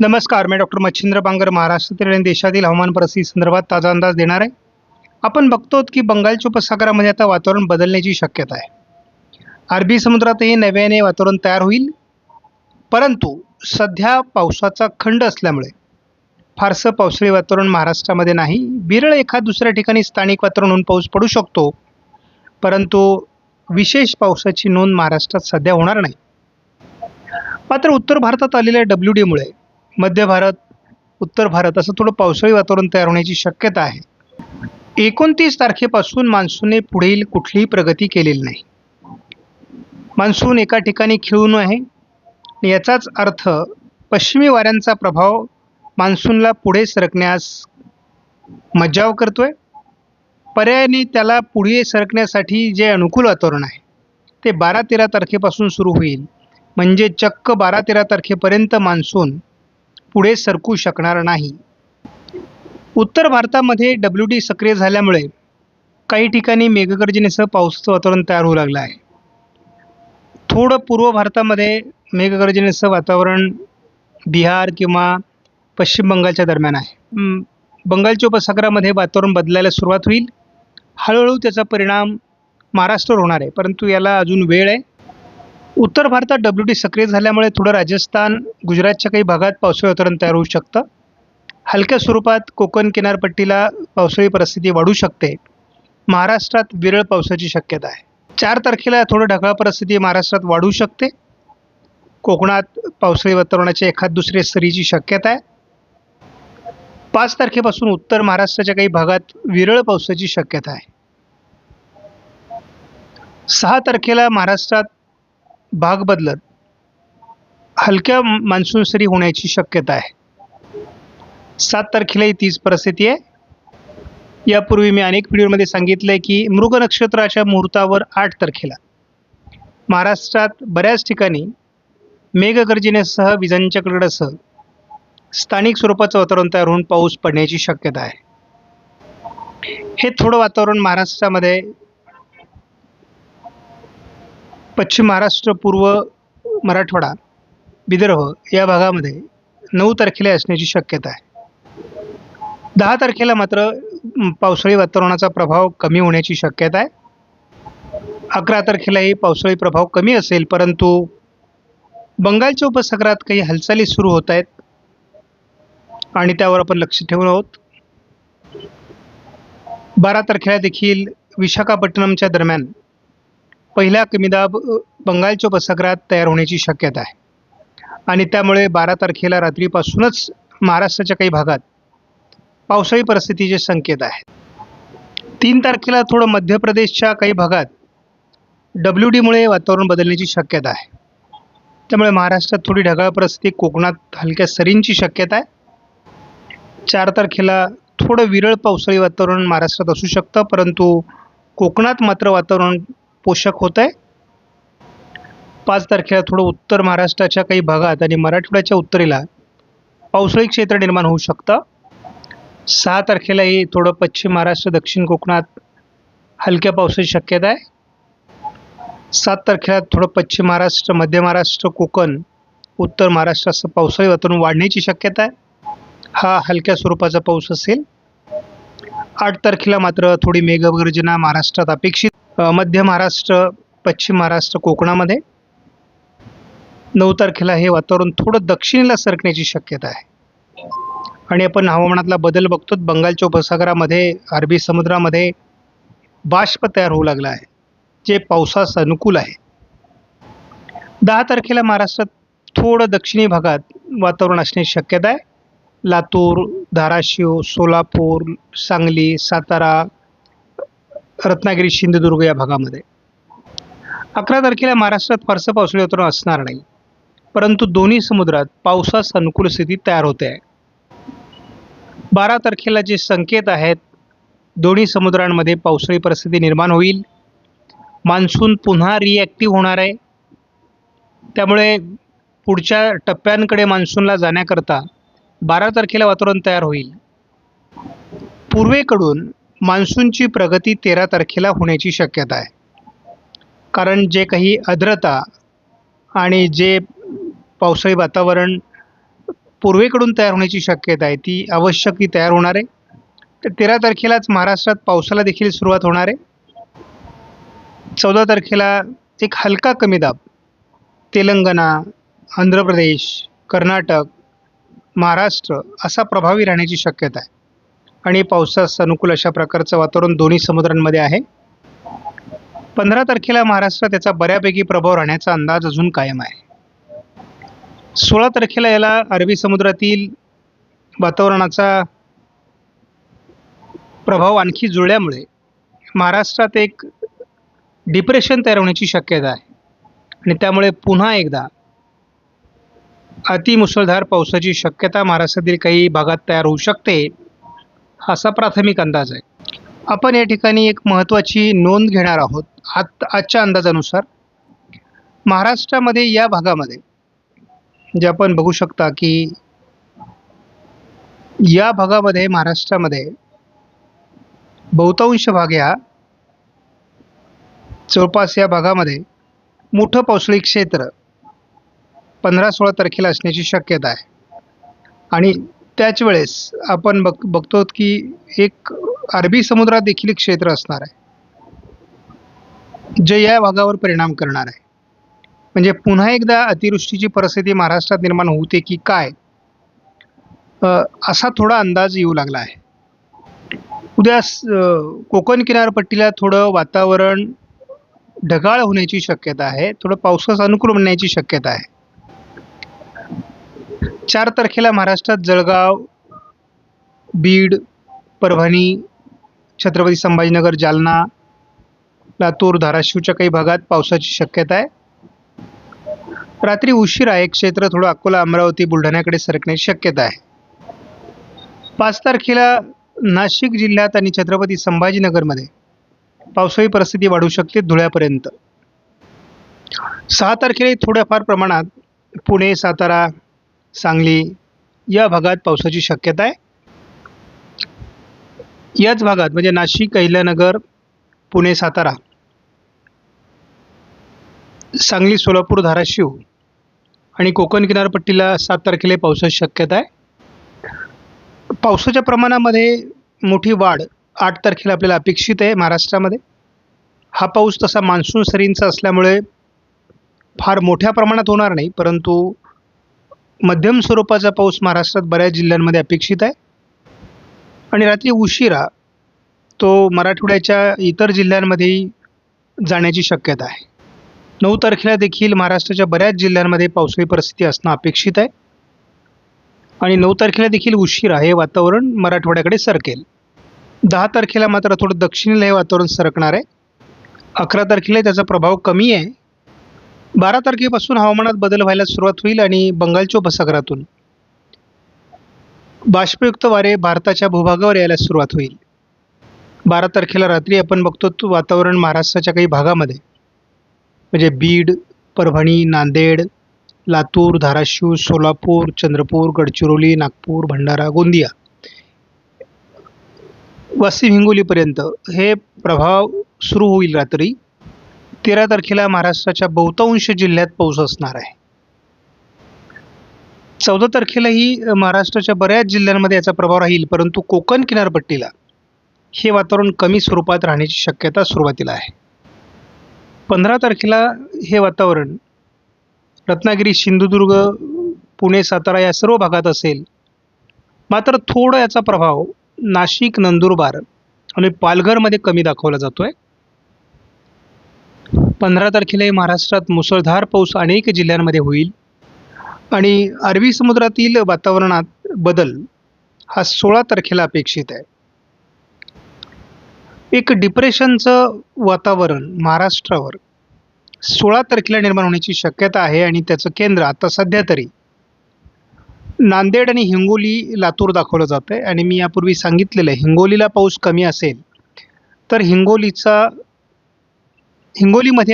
नमस्कार मी डॉक्टर मच्छिंद्र बांगर महाराष्ट्रातील आणि देशातील हवामान परिस्थिती संदर्भात ताजा अंदाज देणार आहे. आपण बघतो की बंगालच्या उपसागरामध्ये आता वातावरण बदलण्याची शक्यता आहे. अरबी समुद्रातही नव्याने वातावरण तयार होईल. परंतु सध्या पावसाचा खंड असल्यामुळे फारसं पावसाळी वातावरण महाराष्ट्रामध्ये नाही. विरळ एखाद दुसऱ्या ठिकाणी स्थानिक वातावरण होऊन पाऊस पडू शकतो. परंतु विशेष पावसाची नोंद महाराष्ट्रात सध्या होणार नाही. मात्र उत्तर भारतात आलेल्या डब्ल्यू डीमुळे मध्य भारत उत्तर भारत असं थोडं पावसाळी वातावरण तयार होण्याची शक्यता आहे. एकोणतीस तारखेपासून मान्सूनने पुढील कुठलीही प्रगती केलेली नाही. मान्सून एका ठिकाणी खिळून आहे. याचाच अर्थ पश्चिमी वाऱ्यांचा प्रभाव मान्सूनला पुढे सरकण्यास मज्जाव करतो आहे पर्यायाने त्याला पुढे सरकण्यासाठी जे अनुकूल वातावरण आहे ते बारा तेरा तारखेपासून सुरू होईल. म्हणजे चक्क बारा तेरा तारखेपर्यंत मान्सून पुढे सरकू शकणार नाही. उत्तर भारतामध्ये डब्ल्यू डी सक्रिय झाल्यामुळे काही ठिकाणी मेघगर्जनेसह पावसाचं वातावरण तयार होऊ लागलं आहे. थोडं पूर्व भारतामध्ये मेघगर्जनेसह वातावरण बिहार किंवा पश्चिम बंगालच्या दरम्यान आहे. बंगालच्या उपसागरामध्ये वातावरण बदलायला सुरुवात होईल. हळूहळू त्याचा परिणाम महाराष्ट्रावर होणार आहे परंतु याला अजून वेळ आहे. उत्तर भारतात डब्ल्यू डी सक्रिय झाल्यामुळे थोडं राजस्थान गुजरातच्या काही भागात पावसाळी वातावरण तयार होऊ शकतं. हलक्या स्वरूपात कोकण किनारपट्टीला पावसाळी परिस्थिती वाढू शकते. महाराष्ट्रात विरळ पावसाची शक्यता आहे. चार तारखेला थोडं ढगाळ परिस्थिती महाराष्ट्रात वाढू शकते. कोकणात पावसाळी वातावरणाच्या एखाद दुसऱ्या सरीची शक्यता आहे. पाच तारखेपासून उत्तर महाराष्ट्राच्या काही भागात विरळ पावसाची शक्यता आहे. सहा तारखेला महाराष्ट्रात भाग बदलत. हलक्या मान्सून सरी होण्याची शक्यता आहे. सात तारखेलाही तीच परिस्थिती आहे. यापूर्वी मी अनेक व्हिडिओमध्ये सांगितलं आहे की मृग नक्षत्राच्या मुहूर्तावर आठ तारखेला. महाराष्ट्रात बऱ्याच ठिकाणी मेघगर्जनेसह विजांच्या कडकडासह स्थानिक स्वरूपाचं वातावरण तयार होऊन पाऊस पडण्याची शक्यता आहे. हे थोडं वातावरण महाराष्ट्रामध्ये पश्चिम महाराष्ट्र पूर्व मराठवाडा विदर्भ या भागामध्ये नऊ तारखेला असण्याची शक्यता आहे. दहा तारखेला मात्र पावसाळी वातावरणाचा प्रभाव कमी होण्याची शक्यता आहे. अकरा तारखेलाही पावसाळी प्रभाव कमी असेल परंतु बंगालच्या उपसागरात काही हालचाली सुरू होत आहेत आणि त्यावर आपण लक्ष ठेवून आहोत. बारा तारखेला देखील विशाखापट्टणमच्या दरम्यान पहिला कमीदाब बंगालच्या उपसागरात तयार होण्याची शक्यता आहे. आणि त्यामुळे बारा तारखेला रात्रीपासूनच महाराष्ट्राच्या काही भागात पावसाळी परिस्थितीचे संकेत आहेत. तीन तारखेला थोडं मध्य प्रदेशच्या काही भागात डब्ल्यू डीमुळे वातावरण बदलण्याची शक्यता आहे. त्यामुळे महाराष्ट्रात थोडी ढगाळ परिस्थिती कोकणात हलक्या सरींची शक्यता आहे. चार तारखेला थोडं विरळ पावसाळी वातावरण महाराष्ट्रात असू शकतं परंतु कोकणात मात्र वातावरण पोषक होत आहे. पाच तारखेला थोडं उत्तर महाराष्ट्राच्या काही भागात आणि मराठवाड्याच्या उत्तरेला पावसाळी क्षेत्र निर्माण होऊ शकतं. सहा तारखेलाही थोडं पश्चिम महाराष्ट्र दक्षिण कोकणात हलक्या पावसाची शक्यता आहे. सात तारखेला थोडं पश्चिम महाराष्ट्र मध्य महाराष्ट्र कोकण उत्तर महाराष्ट्र असं पावसाळी वातावरण वाढण्याची शक्यता आहे. हा हलक्या स्वरूपाचा पाऊस असेल. आठ तारखेला मात्र थोडी मेघगर्जना महाराष्ट्रात अपेक्षित मध्य महाराष्ट्र पश्चिम महाराष्ट्र कोकणामध्ये नऊ तारखेला हे वातावरण थोडं दक्षिणेला सरकण्याची शक्यता आहे. आणि आपण हवामानातला बदल बघतो बंगालच्या उपसागरामध्ये अरबी समुद्रामध्ये बाष्प तयार होऊ लागला आहे जे पावसास अनुकूल आहे. दहा तारखेला महाराष्ट्रात थोडं दक्षिणी भागात वातावरण असण्याची शक्यता आहे. लातूर धाराशिव सोलापूर सांगली सातारा रत्नागिरी सिंधुदुर्ग या भागामध्ये. अकरा तारखेला महाराष्ट्रात फारसं पावसाळी वातावरण असणार नाही. परंतु दोन्ही समुद्रात पावसास अनुकूल स्थिती तयार होते आहे. बारा तारखेला जे संकेत आहेत दोन्ही समुद्रांमध्ये पावसाळी परिस्थिती निर्माण होईल. मान्सून पुन्हा रिॲक्टिव्ह होणार आहे. त्यामुळे पुढच्या टप्प्यांकडे मान्सूनला जाण्याकरता बारा तारखेला वातावरण तयार होईल. पूर्वेकडून मान्सूनची प्रगती तेरा तारखेला होण्याची शक्यता आहे. कारण जे काही आर्द्रता आणि जे पावसाळी वातावरण पूर्वेकडून तयार होण्याची शक्यता आहे ती आवश्यक ती तयार होणार आहे. तर तेरा तारखेलाच महाराष्ट्रात पावसाला देखील सुरुवात होणार आहे. चौदा तारखेला एक हलका कमी दाब तेलंगणा आंध्र प्रदेश कर्नाटक महाराष्ट्र असा प्रभावी राहण्याची शक्यता आहे. आणि पावसास अनुकूल अशा प्रकारचं वातावरण दोन्ही समुद्रांमध्ये आहे. पंधरा तारखेला महाराष्ट्रात त्याचा बऱ्यापैकी प्रभाव राहण्याचा अंदाज अजून कायम आहे. सोळा तारखेला याला अरबी समुद्रातील वातावरणाचा प्रभाव आणखी जुळल्यामुळे महाराष्ट्रात एक डिप्रेशन तयार होण्याची शक्यता आहे. आणि त्यामुळे पुन्हा एकदा अतिमुसळधार पावसाची शक्यता महाराष्ट्रातील काही भागात तयार होऊ शकते. असा प्राथमिक अंदाज आहे. आपण या ठिकाणी एक महत्त्वाची नोंद घेणार आहोत. आत आजच्या अंदाजानुसार. महाराष्ट्रामध्ये या भागामध्ये जे आपण बघू शकता की या भागामध्ये महाराष्ट्रामध्ये बहुतांश भाग या जवळपास या भागामध्ये मोठं पावसाळी क्षेत्र पंधरा सोळा तारखेला असण्याची शक्यता आहे. आणि त्याच वेळेस आपण बघ बघतो की एक अरबी समुद्रात देखील एक क्षेत्र असणार आहे. जे या भागावर परिणाम करणार आहे. म्हणजे पुन्हा एकदा अतिवृष्टीची परिस्थिती महाराष्ट्रात निर्माण होते की काय? असा थोडा अंदाज येऊ लागला आहे. उद्या कोकण किनारपट्टीला थोडं वातावरण ढगाळ होण्याची शक्यता आहे. थोडं पावसास अनुकूल बनण्याची शक्यता आहे. चार तारखेला महाराष्ट्रात जळगाव बीड परभणी छत्रपती संभाजीनगर जालना लातूर धाराशिवच्या काही भागात पावसाची शक्यता आहे. रात्री उशिरा एक क्षेत्र थोडं अकोला अमरावती बुलढाण्याकडे सरकण्याची शक्यता आहे. पाच तारखेला नाशिक जिल्ह्यात आणि छत्रपती संभाजीनगरमध्ये पावसाळी परिस्थिती वाढू शकते धुळ्यापर्यंत. सहा तारखेला थोड्याफार प्रमाणात पुणे सातारा सांगली या भागात पावसाची शक्यता आहे. याच भागात म्हणजे नाशिक अहिल्यानगर पुणे सातारा सांगली सोलापूर धाराशिव आणि कोकण किनारपट्टीला सात तारखेला पावसाची शक्यता आहे. पावसाच्या प्रमाणामध्ये मोठी वाढ आठ तारखेला आपल्याला अपेक्षित आहे महाराष्ट्रामध्ये. हा पाऊस तसा मान्सून सरींचा असल्यामुळे फार मोठ्या प्रमाणात होणार नाही परंतु मध्यम स्वरूपाचा पाऊस महाराष्ट्रात बऱ्याच जिल्ह्यांमध्ये अपेक्षित आहे. आणि रात्री उशिरा तो मराठवाड्याच्या इतर जिल्ह्यांमध्येही जाण्याची शक्यता आहे. नऊ तारखेला देखील महाराष्ट्राच्या बऱ्याच जिल्ह्यांमध्ये पावसाळी परिस्थिती असणं अपेक्षित आहे. आणि नऊ तारखेला देखील उशिरा हे वातावरण मराठवाड्याकडे सरकेल. दहा तारखेला मात्र थोडं दक्षिणेला हे वातावरण सरकणार आहे. अकरा तारखेला त्याचा प्रभाव कमी आहे. बारा तारखेपासून हवामानात बदल व्हायला सुरुवात होईल आणि बंगालच्या उपसागरातून बाष्पयुक्त वारे भारताच्या भूभागावर यायला सुरुवात होईल. बारा तारखेला रात्री आपण बघतो वातावरण महाराष्ट्राच्या काही भागामध्ये म्हणजे बीड परभणी नांदेड लातूर धाराशिव सोलापूर चंद्रपूर गडचिरोली नागपूर भंडारा गोंदिया वाशिम हिंगोलीपर्यंत हे प्रभाव सुरू होईल रात्री. तेरा तारखेला महाराष्ट्राच्या बहुतांश जिल्ह्यात पाऊस असणार आहे. चौदा तारखेलाही महाराष्ट्राच्या बऱ्याच जिल्ह्यांमध्ये याचा प्रभाव राहील परंतु कोकण किनारपट्टीला हे वातावरण कमी स्वरूपात राहण्याची शक्यता सुरुवातीला आहे. पंधरा तारखेला हे वातावरण रत्नागिरी सिंधुदुर्ग पुणे सातारा या सर्व भागात असेल. मात्र थोडा याचा प्रभाव नाशिक नंदुरबार आणि पालघरमध्ये कमी दाखवला जातो आहे पंधरा तारखेला महाराष्ट्रात मुसळधार पाऊस अनेक जिल्ह्यांमध्ये होईल. आणि अरबी समुद्रातील वातावरणात बदल हा सोळा तारखेला अपेक्षित आहे. एक डिप्रेशनचं वातावरण महाराष्ट्रावर सोळा तारखेला निर्माण होण्याची शक्यता आहे आणि त्याचं केंद्र आता सध्या तरी नांदेड आणि हिंगोली लातूर दाखवलं जातं आहे आणि मी यापूर्वी सांगितलेलं आहे हिंगोलीला पाऊस कमी असेल तर हिंगोलीचा हिंगोलीमध्ये